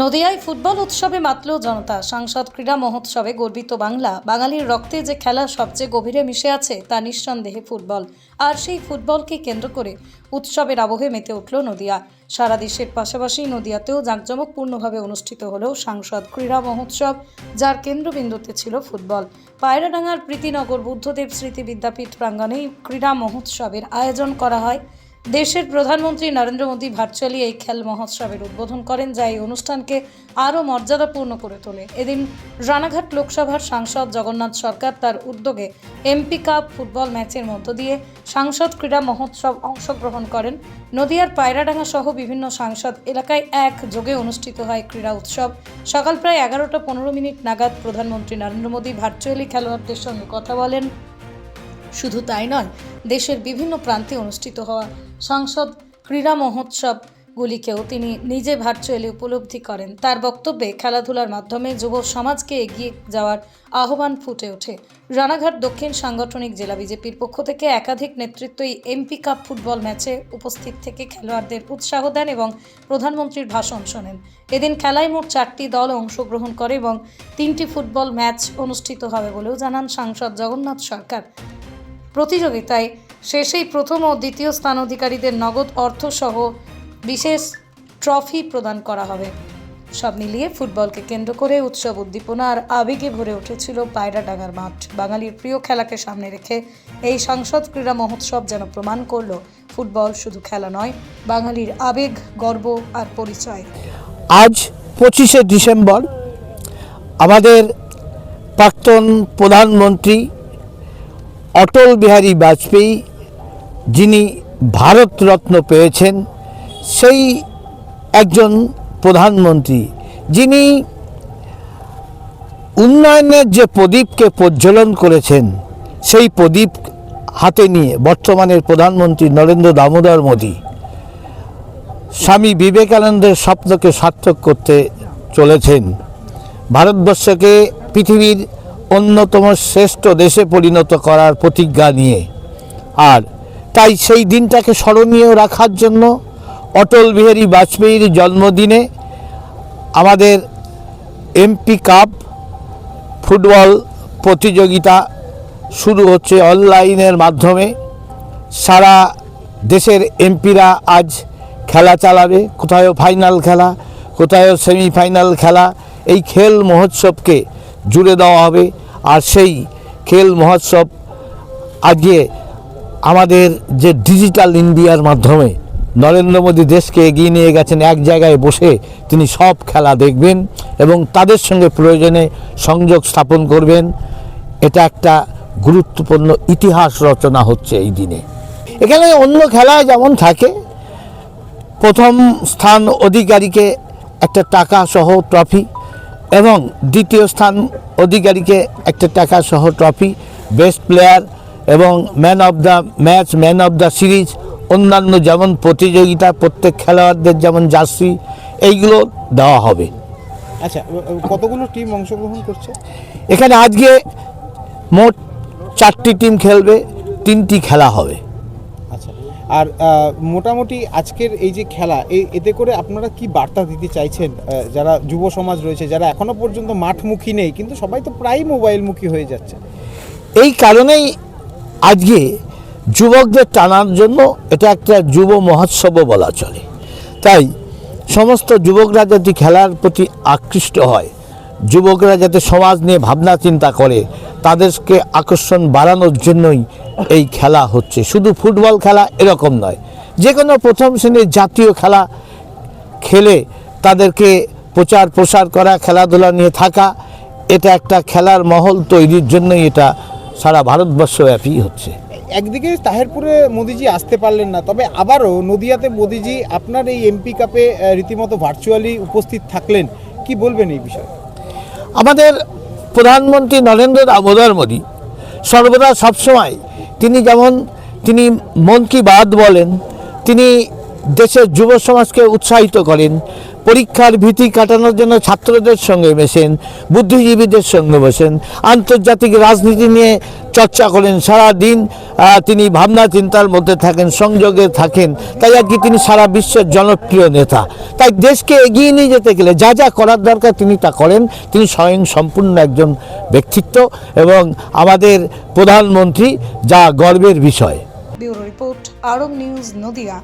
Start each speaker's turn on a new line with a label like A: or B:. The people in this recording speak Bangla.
A: নদিয়ায় ফুটবল উৎসবে মাতল জনতা। সাংসদ ক্রীড়া মহোৎসবে গর্বিত বাংলা। বাঙালির রক্তে যে খেলা সবচেয়ে গভীরে মিশে আছে, তা নিঃসন্দেহে ফুটবল। আর সেই ফুটবলকে কেন্দ্র করে উৎসবের আবহে মেতে উঠল নদিয়া। সারা দেশের পাশাপাশি নদিয়াতেও জাঁকজমকপূর্ণভাবে অনুষ্ঠিত হলো সাংসদ ক্রীড়া মহোৎসব, যার কেন্দ্রবিন্দুতে ছিল ফুটবল। পায়রাডাঙ্গার প্রীতিনগর বুদ্ধদেব স্মৃতি বিদ্যাপীঠ প্রাঙ্গণে ক্রীড়া মহোৎসবের আয়োজন করা হয়। দেশের প্রধানমন্ত্রী নরেন্দ্র মোদী ভার্চুয়ালি এই খেল মহোৎসবের উদ্বোধন করেন, যা এই অনুষ্ঠানকে আরও মর্যাদাপূর্ণ করে তোলে। এদিন রানাঘাট লোকসভার সাংসদ জগন্নাথ সরকার তার উদ্যোগে এমপি কাপ ফুটবল ম্যাচের মধ্য দিয়ে সাংসদ ক্রীড়া মহোৎসব অংশগ্রহণ করেন। নদিয়ার পায়রাডাঙ্গা সহ বিভিন্ন সাংসদ এলাকায় এক যোগে অনুষ্ঠিত হয় ক্রীড়া উৎসব। সকাল প্রায় এগারোটা পনেরো মিনিট নাগাদ প্রধানমন্ত্রী নরেন্দ্র মোদী ভার্চুয়ালি খেলোয়াড়দের সঙ্গে কথা বলেন। শুধু তাই নয়, দেশের বিভিন্ন প্রান্তে অনুষ্ঠিত হওয়া সংসদ ক্রীড়া মহোৎসবগুলিকেও তিনি নিজে ভার্চুয়ালি উপলব্ধি করেন। তার বক্তব্যে খেলাধুলার মাধ্যমে যুব সমাজকে এগিয়ে যাওয়ার আহ্বান ফুটে ওঠে। রানাঘাট দক্ষিণ সাংগঠনিক জেলা বিজেপির পক্ষ থেকে একাধিক নেতৃত্বই এমপি কাপ ফুটবল ম্যাচে উপস্থিত থেকে খেলোয়াড়দের উৎসাহ দেন এবং প্রধানমন্ত্রীর ভাষণ শোনেন। এদিন খেলায় মোট চারটি দল অংশগ্রহণ করে এবং তিনটি ফুটবল ম্যাচ অনুষ্ঠিত হবে বলেও জানান সাংসদ জগন্নাথ সরকার। প্রতিযোগিতায় শেষেই প্রথম ও দ্বিতীয় স্থান অধিকারীদের নগদ অর্থসহ বিশেষ ট্রফি প্রদান করা হবে। সব মিলিয়ে ফুটবলকে কেন্দ্র করে উৎসব উদ্দীপনা আর আবেগে ভরে উঠেছিল পায়রাডাঙ্গার মাঠ। বাঙালির প্রিয় খেলাকে সামনে রেখে এই সংসদ ক্রীড়া মহোৎসব যেন প্রমাণ করল, ফুটবল শুধু খেলা নয়, বাঙালির আবেগ, গর্ব আর পরিচয়।
B: আজ পঁচিশে ডিসেম্বর। আমাদের প্রাক্তন প্রধানমন্ত্রী অটল বিহারী বাজপেয়ী যিনি ভারতরত্ন পেয়েছেন, সেই একজন প্রধানমন্ত্রী যিনি উন্নয়নের যে প্রদীপকে প্রজ্বলন করেছেন, সেই প্রদীপ হাতে নিয়ে বর্তমানের প্রধানমন্ত্রী নরেন্দ্র দামোদর মোদী স্বামী বিবেকানন্দের স্বপ্নকে সার্থক করতে চলেছেন। ভারতবর্ষকে পৃথিবীর অন্যতম শ্রেষ্ঠ দেশে পরিণত করার প্রতিজ্ঞা নিয়ে। আর তাই সেই দিনটাকে স্মরণীয় রাখার জন্য অটল বিহারী বাজপেয়ীর জন্মদিনে আমাদের এমপি কাপ ফুটবল প্রতিযোগিতা শুরু হচ্ছে অনলাইনের মাধ্যমে। সারা দেশের এমপিরা আজ খেলা চালাবে। কোথাও ফাইনাল খেলা কোথাও সেমিফাইনাল খেলা, এই খেল মহোৎসবকে জুড়ে দেওয়া হবে। আর সেই খেল মহোৎসব আজকে আমাদের যে ডিজিটাল ইন্ডিয়ার মাধ্যমে নরেন্দ্র মোদী দেশকে এগিয়ে নিয়ে গেছেন, এক জায়গায় বসে তিনি সব খেলা দেখবেন এবং তাদের সঙ্গে প্রয়োজনে সংযোগ স্থাপন করবেন। এটা একটা গুরুত্বপূর্ণ ইতিহাস রচনা হচ্ছে এই দিনে। এখানে অন্য খেলায় যেমন থাকে, প্রথম স্থান অধিকারীকে একটা টাকা সহ ট্রফি এবং দ্বিতীয় স্থান অধিকারীকে একটা টাকা সহ ট্রফি বেস্ট প্লেয়ার এবং man of the match man of the series অন্যান্য যেমন প্রতিযোগিতা প্রত্যেক খেলোয়াড়দের যেমন জার্সি এইগুলো দেওয়া হবে।
C: আচ্ছা কতগুলো টিম অংশগ্রহণ করছে?
B: এখানে আজকে মোট চারটি টিম খেলবে তিনটি খেলা হবে।
C: আর মোটামুটি আজকের এই যে খেলা এই এতে করে আপনারা কি বার্তা দিতে চাইছেন? যারা যুব সমাজ রয়েছে, যারা এখনও পর্যন্ত মাঠমুখী নেই, কিন্তু সবাই তো প্রায় মোবাইলমুখী হয়ে যাচ্ছে।
B: এই কারণেই আজকে যুবকদের টানার জন্য এটা একটা যুব মহোৎসবও বলা চলে। তাই সমস্ত যুবকরা যাতে খেলার প্রতি আকৃষ্ট হয়, যুবকরা যাতে সমাজ নিয়ে ভাবনা চিন্তা করে, তাদেরকে আকর্ষণ বাড়ানোর জন্যই এই খেলা হচ্ছে। শুধু ফুটবল খেলা এরকম নয় যে কোনো প্রথম শ্রেণির জাতীয় খেলা খেলে তাদেরকে প্রচার প্রসার করা খেলাধুলা নিয়ে থাকা এটা একটা খেলার মহল তৈরির জন্যই এটা সারা ভারতবর্ষব্যাপী হচ্ছে।
C: একদিকে তাহেরপুরে মোদিজি আসতে পারলেন না তবে আবারও নদিয়াতে মোদিজি আপনার এই এমপি কাপে রীতিমতো ভার্চুয়ালি উপস্থিত থাকলেন। কি বলবেন এই বিষয়ে?
B: আমাদের প্রধানমন্ত্রী নরেন্দ্র দামোদর মোদী সর্বদা সবসময় তিনি যেমন তিনি মন কি বাদ বলেন তিনি দেশের যুব সমাজকে উৎসাহিত করেন। পরীক্ষার ভীতি কাটানোর জন্য ছাত্রদের সঙ্গে মেশেন, বুদ্ধিজীবীদের সঙ্গে বসেন। আন্তর্জাতিক রাজনীতি নিয়ে চর্চা করেন। সারা দিন তিনি ভাবনা চিন্তার মধ্যে থাকেন, সংযোগে থাকেন। তাই আর কি তিনি সারা বিশ্বের জনপ্রিয় নেতা। তাই দেশকে এগিয়ে নিয়ে যেতে গেলে যা যা করার দরকার তিনি তা করেন। তিনি স্বয়ং সম্পূর্ণ একজন ব্যক্তিত্ব এবং আমাদের প্রধানমন্ত্রী, যা গর্বের বিষয়।
A: ব্যুরো রিপোর্ট আরব নিউজ নদিয়া।